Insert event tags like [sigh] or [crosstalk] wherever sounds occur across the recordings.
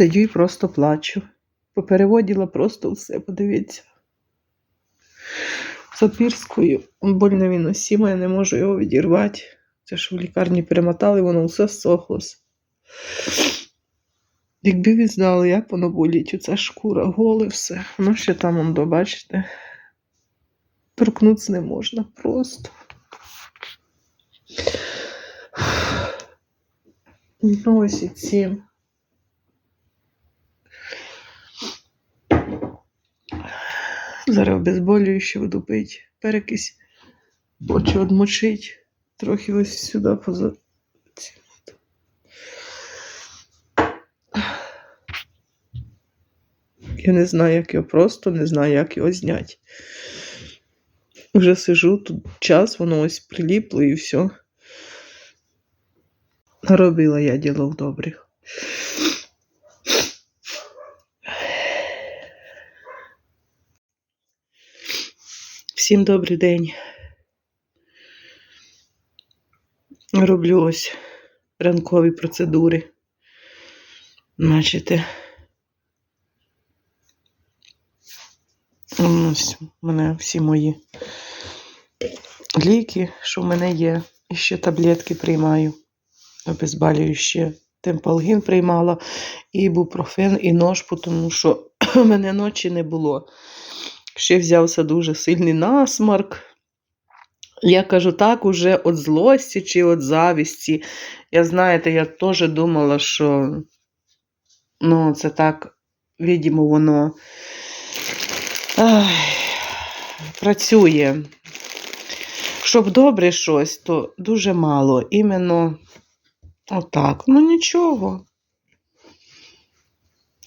Сидю і просто плачу. Попереводіла просто все, подивіться. Сапірською больно він осіма, я не можу його відірвати. Це ж в лікарні перемотали, воно все сохлося. Якби ви знали, як воно болить, оця шкура, голе все. Воно ще там, он, до, бачите, торкнутися не можна просто. Ну, ось і ці. Зараз обезболююче буду пити. Перекись хочу одмочить. Трохи ось сюди поза. Я не знаю, як його просто, не знаю, як його зняти. Вже сижу тут час, воно ось приліпло і все. Наробила я діло в добрих. Всім добрий день. Роблю ось ранкові процедури. Бачите. Ось у мене всі мої ліки, що в мене є. І ще таблетки приймаю. Обезболююче. Темпалгін приймала, і бупрофен, і нож, тому що [clears throat] в мене ночі не було. Ще взявся дуже сильний насмарк. Я кажу так, уже від злості чи від завісті. Я знаєте, я теж думала, що ну, це так, видимо, воно ай, працює. Щоб добре щось, то дуже мало. Іменно отак. Ну нічого.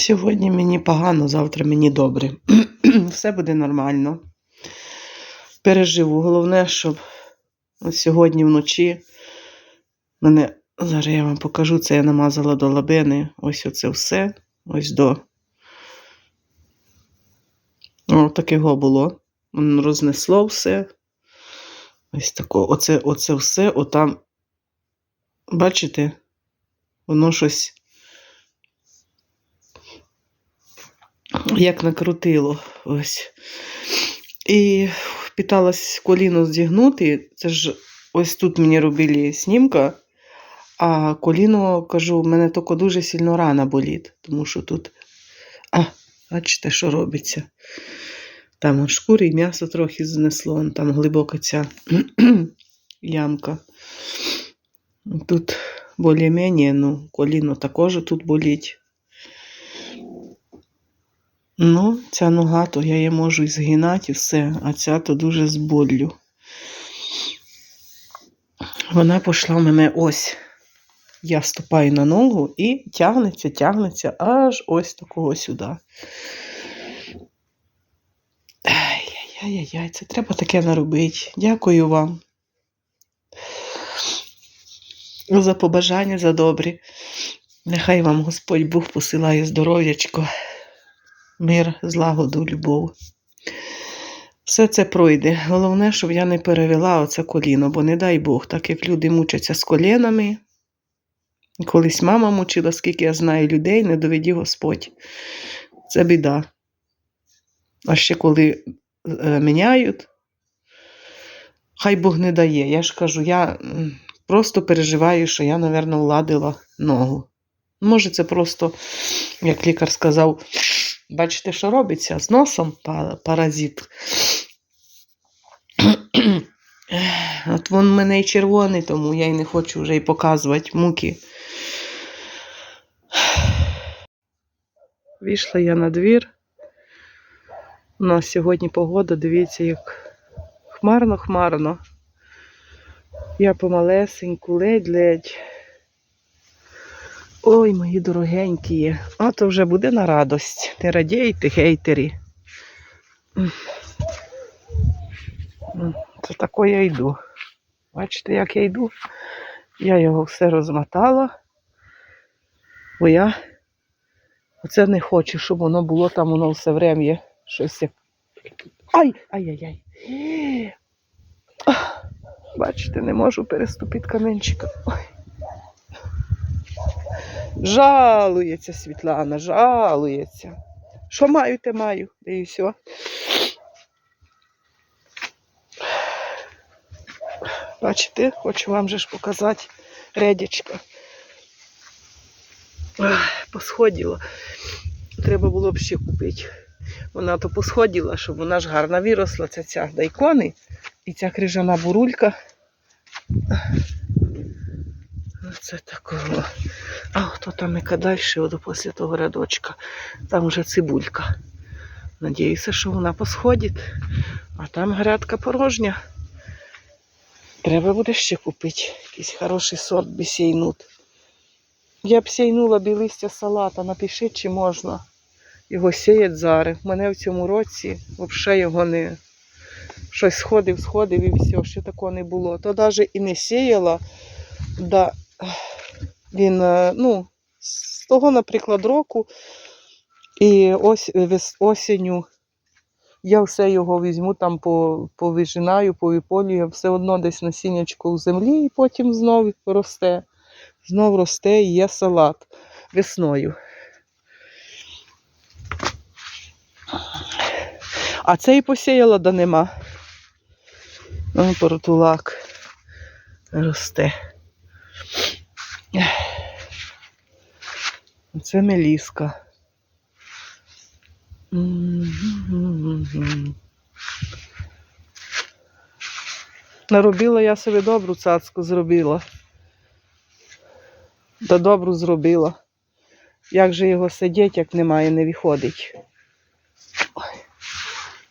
Сьогодні мені погано, завтра мені добре. [clears throat] Все буде нормально. Переживу. Головне, щоб сьогодні вночі мене. Зараз я вам покажу, це я намазала до лабини. Ось оце все. Ось до. О, такого було. Рознесло все. Ось тако. Оце, оце все, отам. Бачите? Воно щось. Як накрутило. Ось. І питалась коліно зігнути. Це ж ось тут мені робили знімка, а коліно, кажу, в мене тільки дуже сильно рана болить, тому що тут. А, бачите, що робиться. Там шкури і м'ясо трохи знесло, там глибока ця [clears throat] ямка. Тут більш-менш, ну, коліно також тут болить. Ну, ця нога, то я її можу і згинати і все, а ця то дуже з боллю. Вона пішла в мене ось. Я ступаю на ногу і тягнеться, тягнеться аж ось такого сюди. Ай-яй-яй, це треба таке наробити. Дякую вам. За побажання, за добрі. Нехай вам Господь Бог посилає здоров'ячко мир, злагоду, любов. Все це пройде. Головне, щоб я не перевела оце коліно, бо не дай Бог, так як люди мучаться з колінами. Колись мама мучила, скільки я знаю людей, не доведі Господь. Це біда. А ще коли е, міняють, хай Бог не дає. Я ж кажу, я просто переживаю, що я, мабуть, владила ногу. Може, це просто, як лікар сказав, Бачите, що робиться? З носом паразит. [clears throat] От він в мене і червоний, тому я й не хочу вже й показувати муки. [sighs] Вийшла я на двір. У нас сьогодні погода, дивіться, як хмарно-хмарно. Я помалесеньку, ледь-ледь. Ой, мої дорогенькі. А то вже буде на радость. Не радійте, хейтері. Це тако я йду. Бачите, як я йду? Я його все розмотала, бо я оце не хочу, щоб воно було там, воно все время щось як. Ай! Ай-яй-яй! Бачите, не можу переступити каменчика. Ой. Жалується Світлана, жалується. Що маю, те маю. І все. Бачите, хочу вам же ж показати редячка. Ах, Посходила. Треба було б ще купити. Вона то посходила, щоб вона ж гарно виросла, ця ця дайкони. І ця крижана бурулька. Оце такого. А хто там яка далі, от після того рядочка. Там вже цибулька. Надіюся, що вона посходить. А там грядка порожня. Треба буде ще купити. Якийсь хороший сорт бісейнут. Я б сійнула б і листя салата, напишіть, чи можна його сіять зараз. У мене в цьому році взагалі його не щось сходив, сходив і все, ще такого не було. То навіть і не сіяла, да, він, е, ну, з того, наприклад, року і ось осінню я все його візьму, там повижинаю, повиполюю, все одно десь насіннячко в землі, і потім знов росте. Знов росте і є салат весною. А цей посіяла, да нема. Ну, портулак росте. Це меліска. Наробила я собі добру цацку зробила. Да добру зробила. Як же його сидіть, як немає, не виходить.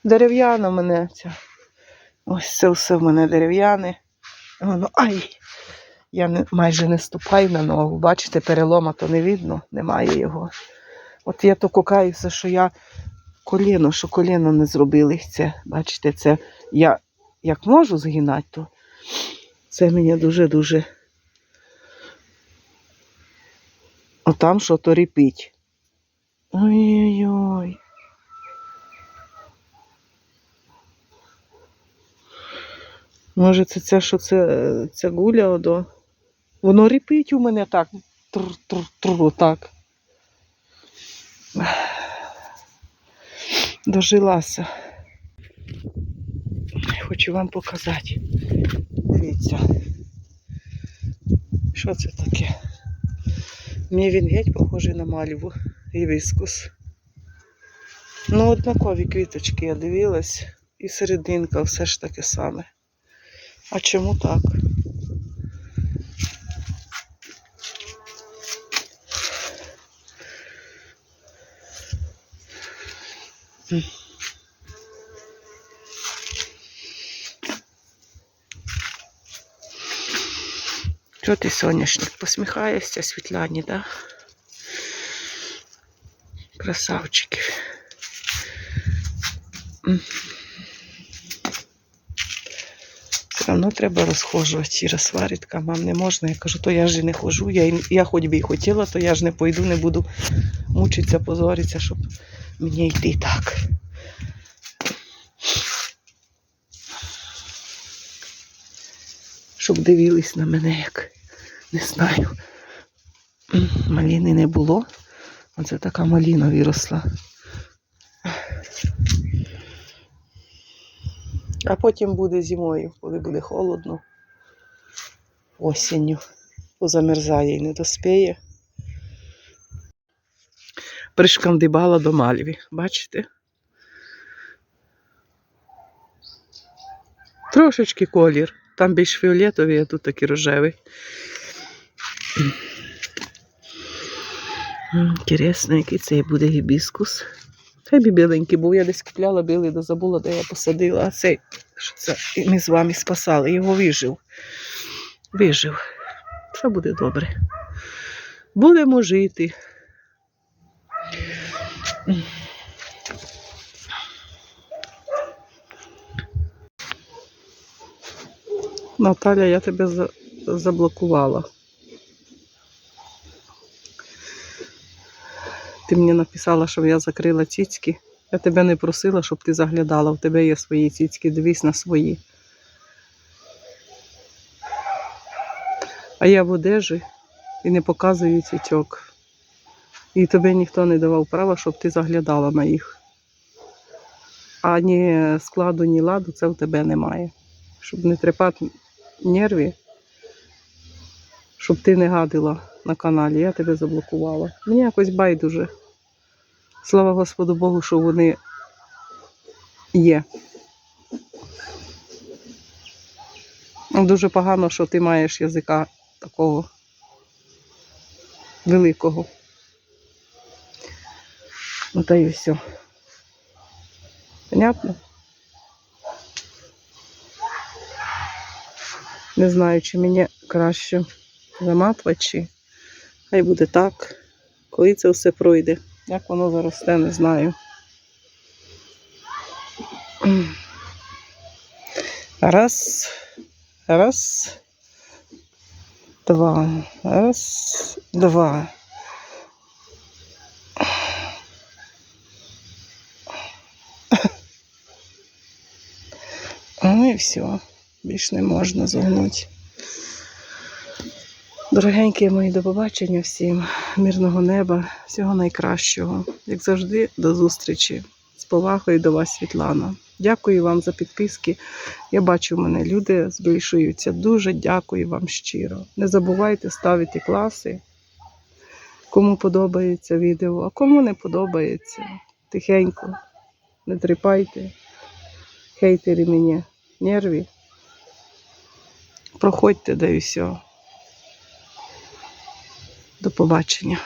Дерев'яна мене ця. Ось це все в мене дерев'яне. Воно, ай! Я не, майже не ступаю на ногу. Бачите, перелома то не видно, немає його. От я то кукаюся, що я коліно, що коліно не зробили. Це, бачите, це я як можу згинати, то це мені дуже-дуже. Отам що то ріпить. Ой-ой-ой. Може, це це, що це, це гуля одо. Воно ріпить у мене так. Тр-тр-тр, так. Дожилася. Хочу вам показати. Дивіться. Що це таке? Мені він геть похожий на мальву гібіскус. Ну, однакові квіточки я дивилась, і серединка все ж таке саме. А чому так? М. Що ти, соняшник, посміхаєшся Світляні, да? Красавчики. Все одно треба розхожувати. Іра сварить, мам, не можна. Я кажу, то я ж і не хожу. Я, я хоч би і хотіла, то я ж не пойду, не буду мучитися, позоритися, щоб мені йти так. Щоб дивились на мене, як не знаю. Маліни не було. Оце така маліна виросла. А потім буде зимою, коли буде холодно. Осінню. Позамерзає і не доспіє. Пришкандибала до мальві. Бачите? Трошечки колір. Там більш фіолетовий, а тут такий рожевий. Інтересно, який це буде гібіскус. Хай біленький був, я десь купляла білий, да забула, де я посадила. А цей, що це ми з вами спасали, його вижив. Вижив. Все буде добре. Будемо жити. Наталя, я тебе заблокувала. Ти мені написала, щоб я закрила цицьки. Я тебе не просила, щоб ти заглядала. У тебе є свої цицьки, дивись на свої. А я в одежі і не показую цічок. І тобі ніхто не давав права, щоб ти заглядала на їх. А ні складу, ні ладу це в тебе немає. Щоб не трепати нерві, щоб ти не гадила на каналі, я тебе заблокувала. Мені якось байдуже. Слава Господу Богу, що вони є. Дуже погано, що ти маєш язика такого великого. Ну та все. Понятно? Не знаю, чи мені краще заматувати, чи хай буде так. Коли це все пройде. Як воно заросте, не знаю. Раз, раз, два, раз, два. Ну і все. Більш не можна загнути. Дорогенькі мої, до побачення всім. Мирного неба, всього найкращого. Як завжди, до зустрічі. З повагою до вас, Світлана. Дякую вам за підписки. Я бачу, в мене люди збільшуються. Дуже дякую вам щиро. Не забувайте ставити класи, кому подобається відео, а кому не подобається. Тихенько, не тріпайте. Хейтери мені нерві. Проходьте, да і все. До побачення.